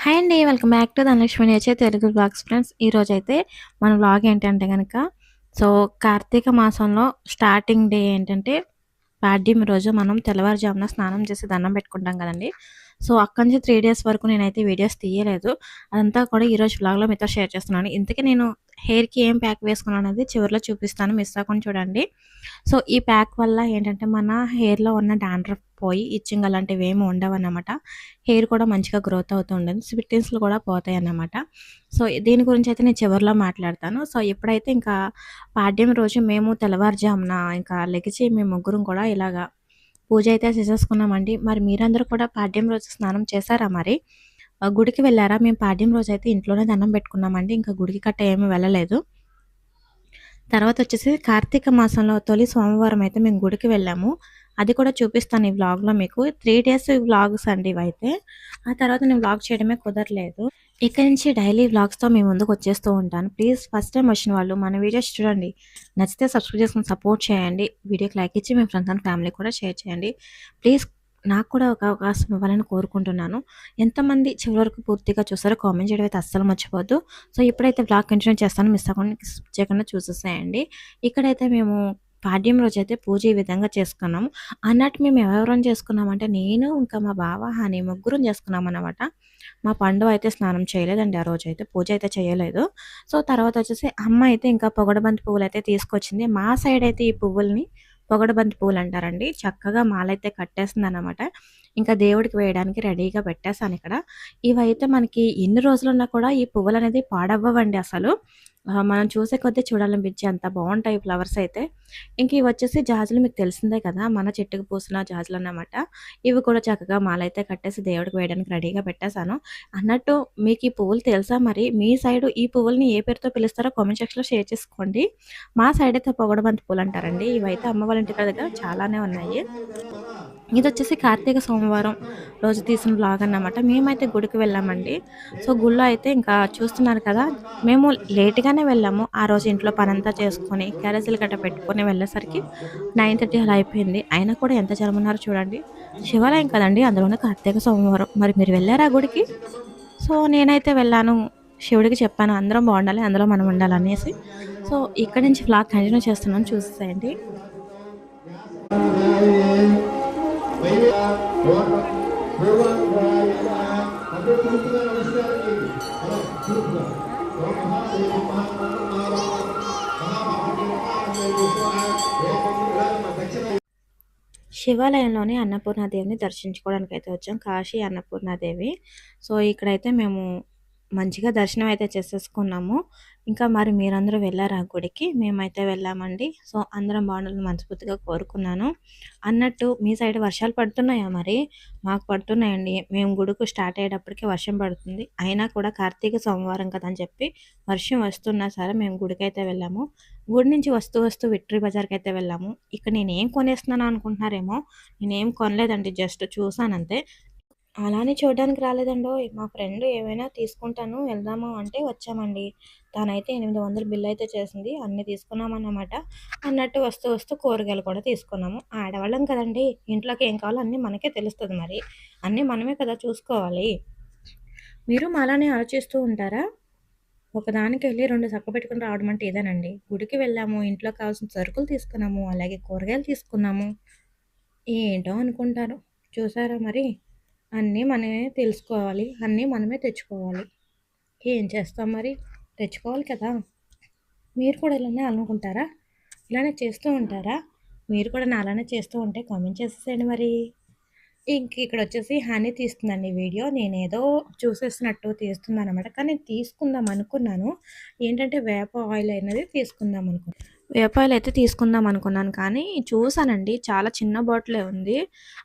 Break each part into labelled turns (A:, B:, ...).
A: Hi అండి welcome back to Dhanalakshmi నేచే Telugu blogs friends ఈరోజు అయితే మన బ్లాగ్ ఏంటంటే కనుక సో కార్తీక మాసంలో స్టార్టింగ్ డే ఏంటంటే పాడ్యం రోజు మనం తెల్లవారుజామున స్నానం చేసి దండం పెట్టుకుంటాం కదండి. సో అక్కడి నుంచి త్రీ డేస్ వరకు నేనైతే వీడియోస్ తీయలేదు. అదంతా కూడా ఈరోజు బ్లాగ్లో మీతో షేర్ చేస్తున్నాను. ఇంతకీ నేను హెయిర్కి ఏం ప్యాక్ వేసుకున్నాను అనేది చివరిలో చూపిస్తాను. మిస్ అవ్వకుండా చూడండి. సో ఈ ప్యాక్ వల్ల ఏంటంటే మన హెయిర్లో ఉన్న డాండ్రఫ్ పోయి ఇచ్చింగ్ అలాంటివి ఏమి ఉండవు అన్నమాట హెయిర్ కూడా మంచిగా గ్రోత్ అవుతూ ఉండదు స్విట్టింగ్స్లు కూడా పోతాయి అన్నమాట సో దీని గురించి అయితే నేను చివరిలో మాట్లాడతాను. సో ఇప్పుడైతే ఇంకా పాడ్యం రోజు మేము తెల్లవారుజామున ఇంకా లెగిచి మేము ముగ్గురం కూడా ఇలాగా పూజ అయితే చేసేసుకున్నామండి. మరి మీరందరూ కూడా పాడ్యం రోజు స్నానం చేశారా మరి? గుడికి వెళ్ళారా? మేము పాడ్యం రోజు అయితే ఇంట్లోనే దండం పెట్టుకున్నామండి. ఇంకా గుడికి కట్ట ఏమీ వెళ్ళలేదు. తర్వాత వచ్చేసి కార్తీక మాసంలో తొలి సోమవారం అయితే మేము గుడికి వెళ్ళాము. అది కూడా చూపిస్తాను ఈ వ్లాగ్లో మీకు. త్రీ డేస్ వ్లాగ్స్ అండి ఇవైతే. ఆ తర్వాత నేను వ్లాగ్ చేయడమే కుదరలేదు. ఇక్కడ నుంచి డైలీ వ్లాగ్స్తో మేము ముందుకు వచ్చేస్తూ ఉంటాను. ప్లీజ్ ఫస్ట్ టైం వచ్చిన వాళ్ళు మన వీడియోస్ చూడండి. నచ్చితే సబ్స్క్రైబ్ చేసుకుని సపోర్ట్ చేయండి. వీడియోకి లైక్ ఇచ్చి మీ ఫ్రెండ్స్ అండ్ ఫ్యామిలీ కూడా షేర్ చేయండి. ప్లీజ్ నాకు కూడా ఒక అవకాశం ఇవ్వాలని కోరుకుంటున్నాను. ఎంతమంది చివరి వరకు పూర్తిగా చూసారో కామెంట్ చేయడం అయితే అస్సలు మర్చిపోద్దు సో ఇప్పుడైతే బ్లాగ్ కంటిన్యూ చేస్తాను. మిస్ అవ్వకుండా చేయకుండా చూసేసేయండి. ఇక్కడైతే మేము పాడ్యం రోజు అయితే పూజ ఈ విధంగా చేసుకున్నాము. అన్నట్టు మేము ఎవరెవరం చేసుకున్నామంటే నేను ఇంకా మా బావ హాని ముగ్గురం చేసుకున్నాం అనమాట మా పండు అయితే స్నానం చేయలేదండి. ఆ రోజు అయితే పూజ అయితే చేయలేదు. సో తర్వాత వచ్చేసి అమ్మ అయితే ఇంకా పొగడబంతి పువ్వులు అయితే తీసుకొచ్చింది. మా సైడ్ అయితే ఈ పువ్వుల్ని పొగడబంతి పూలు అంటారండి చక్కగా మాలైతే కట్టేస్తుంది అనమాట ఇంకా దేవుడికి వేయడానికి రెడీగా పెట్టేశాను ఇక్కడ ఇవైతే మనకి ఎన్ని రోజులున్నా కూడా ఈ పువ్వులు అనేది పాడవ్వండి అసలు. మనం చూసే కొద్దీ చూడాలనిపించి అంత బాగుంటాయి ఫ్లవర్స్ అయితే. ఇంక ఇవి వచ్చేసి జాజులు మీకు తెలిసిందే కదా మన చెట్టుకు పూసిన జాజులు అన్నమాట. ఇవి కూడా చక్కగా మాలైతే కట్టేసి దేవుడికి వేయడానికి రెడీగా పెట్టేశాను. అన్నట్టు మీకు ఈ పువ్వులు తెలుసా మరి? మీ సైడ్ ఈ పువ్వుల్ని ఏ పేరుతో పిలుస్తారో కామెంట్ సెక్షన్లో షేర్ చేసుకోండి. మా సైడ్ అయితే పొగడబంతి పూలు అంటారండి. ఇవైతే అమ్మ వాళ్ళ ఇంటి దగ్గర చాలానే ఉన్నాయి. ఇది వచ్చేసి కార్తీక సోమవారం రోజు తీసిన బ్లాగ్ అన్నమాట మేమైతే గుడికి వెళ్ళామండి. సో గుళ్ళో అయితే ఇంకా చూస్తున్నారు కదా మేము లేట్గానే వెళ్ళాము. ఆ రోజు ఇంట్లో పనంతా చేసుకొని క్యారేజీలు గట్ట పెట్టుకొని వెళ్ళేసరికి నైన్ థర్టీ అలా అయిపోయింది. అయినా కూడా ఎంత జరమన్నారో చూడండి. శివాలయం కదండి అందులోనే కార్తీక సోమవారం. మరి మీరు వెళ్ళారా గుడికి? సో నేనైతే వెళ్ళాను. శివుడికి చెప్పాను అందరం బాగుండాలి అందులో మనం ఉండాలనేసి. సో ఇక్కడి నుంచి ఫ్లాగ్ కంటిన్యూ చేస్తున్నాను చూసేయండి. శివాలయంలోని అన్నపూర్ణాదేవిని దర్శించుకోవడానికి అయితే వచ్చాం. కాశీ అన్నపూర్ణాదేవి. సో ఇక్కడైతే మేము మంచిగా దర్శనం అయితే చేసేసుకున్నాము. ఇంకా మరి మీరందరూ వెళ్ళారా గుడికి? మేమైతే వెళ్ళామండి. సో అందరం బాగుండాలని మనస్ఫూర్తిగా కోరుకున్నాను. అన్నట్టు మీ సైడ్ వర్షాలు పడుతున్నాయా మరి? మాకు పడుతున్నాయండి. మేము గుడికి స్టార్ట్ అయ్యేటప్పటికి వర్షం పడుతుంది. అయినా కూడా కార్తీక సోమవారం కదా అని చెప్పి వర్షం వస్తున్నా సరే మేము గుడికి అయితే వెళ్ళాము. గుడి నుంచి వస్తూ వస్తూ విక్టరీ బజార్కి అయితే వెళ్ళాము. ఇక్కడ నేనేం కొనేస్తున్నాను అనుకుంటున్నారేమో? నేనేం కొనలేదండి. జస్ట్ చూసానంతే అలానే చూడడానికి రాలేదండో. మా ఫ్రెండ్ ఏమైనా తీసుకుంటాను వెళ్దాము అంటే వచ్చామండి. తనైతే ఎనిమిది వందలు బిల్ అయితే చేసింది అన్నీ తీసుకున్నామన్నమాట. అన్నట్టు వస్తూ వస్తూ కూరగాయలు కూడా తీసుకున్నాము. ఆడవాళ్ళం కదండి ఇంట్లోకి ఏం కావాలో అన్నీ మనకే తెలుస్తుంది మరి. అన్నీ మనమే కదా చూసుకోవాలి. మీరు అలానే ఆలోచిస్తూ ఉంటారా? ఒకదానికి వెళ్ళి రెండు చక్క పెట్టుకుని రావడం అంటే ఇదేనండి. గుడికి వెళ్ళాము ఇంట్లో కావాల్సిన సరుకులు తీసుకున్నాము అలాగే కూరగాయలు తీసుకున్నాము. ఏంటో అనుకుంటారు. చూసారా మరి? అన్నీ మనమే తెలుసుకోవాలి అన్నీ మనమే తెచ్చుకోవాలి. ఏం చేస్తాం మరి? తెచ్చుకోవాలి కదా? మీరు కూడా ఇలానే అనుకుంటారా ఇలానే చేస్తూ ఉంటారా? మీరు కూడా నా అలానే చేస్తూ ఉంటే కామెంట్ చేసేసేయండి మరి. ఇంక ఇక్కడ వచ్చేసి హనీ తీస్తుందండి వీడియో. నేను ఏదో చూసేసినట్టు తీస్తున్నాను అనమాట కానీ తీసుకుందాం అనుకున్నాను. ఏంటంటే వేప ఆయిల్ అనేది తీసుకుందాం అనుకున్నాను వేపాయలు అయితే తీసుకుందాం అనుకున్నాను కానీ చూసానండి చాలా చిన్న బాటిలే ఉంది.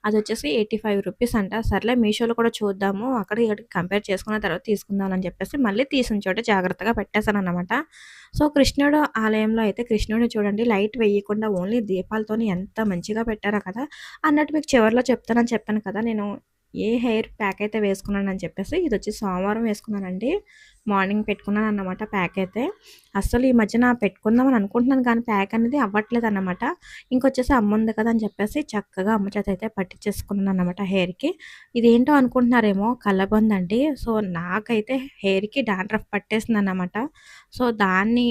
A: అది వచ్చేసి ఎయిటీ ఫైవ్ రూపీస్ అంట. సర్లే మీషోలో కూడా చూద్దాము అక్కడ ఇక్కడికి కంపేర్ చేసుకున్న తర్వాత తీసుకుందాం అని చెప్పేసి మళ్ళీ తీసిన చోట జాగ్రత్తగా పెట్టేశాను అనమాట సో కృష్ణుడు ఆలయంలో అయితే కృష్ణుడిని చూడండి లైట్ వేయకుండా ఓన్లీ దీపాలతోని ఎంత మంచిగా పెట్టారా కదా. అన్నట్టు మీకు చివరిలో చెప్తానని చెప్పాను కదా నేను ఏ హెయిర్ ప్యాక్ అయితే వేసుకున్నానని చెప్పేసి ఇది వచ్చి సోమవారం వేసుకున్నానండి. మార్నింగ్ పెట్టుకున్నాను అన్నమాట ప్యాక్ అయితే. అస్సలు ఈ మధ్యన పెట్టుకుందామని అనుకుంటున్నాను కానీ ప్యాక్ అనేది అవ్వట్లేదు అన్నమాట. ఇంకొచ్చేసి అమ్మ ఉంది కదా అని చెప్పేసి చక్కగా అమ్మ చేత అయితే పట్టించేసుకున్నాను అన్నమాట హెయిర్కి. ఇదేంటో అనుకుంటున్నారేమో కలబంద్ అండి. సో నాకైతే హెయిర్కి డాండ్రఫ్ పట్టేసింది అన్నమాట. సో దాన్ని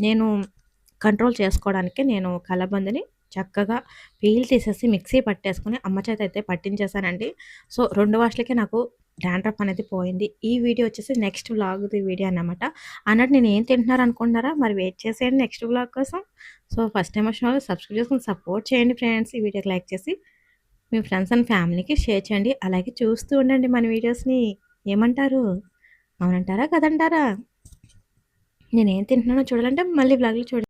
A: నేను కంట్రోల్ చేసుకోవడానికి నేను కలబందని చక్కగా పీల్ తీసేసి మిక్సీ పట్టేసుకుని అమ్మ చేత అయితే పట్టించేసానండి సో రెండు వాషలకే నాకు డాండ్రఫ్ అనేది పోయింది. ఈ వీడియో వచ్చేసి నెక్స్ట్ వ్లాగ్ వీడియో అన్నమాట. అన్నట్టు నేను ఏం తింటున్నారు అనుకుంటున్నారా? మరి వెయిట్ చేసేయండి నెక్స్ట్ వ్లాగ్ కోసం. సో ఫస్ట్ టైం వచ్చిన వాళ్ళు సబ్స్క్రైబ్ చేసుకుని సపోర్ట్ చేయండి ఫ్రెండ్స్. ఈ వీడియోకి లైక్ చేసి మీ ఫ్రెండ్స్ అండ్ ఫ్యామిలీకి షేర్ చేయండి. అలాగే చూస్తూ ఉండండి మన వీడియోస్ని. ఏమంటారు? అవునంటారా? కదంటారా? నేనేం తింటున్నానో చూడాలంటే మళ్ళీ బ్లాగ్లో చూడండి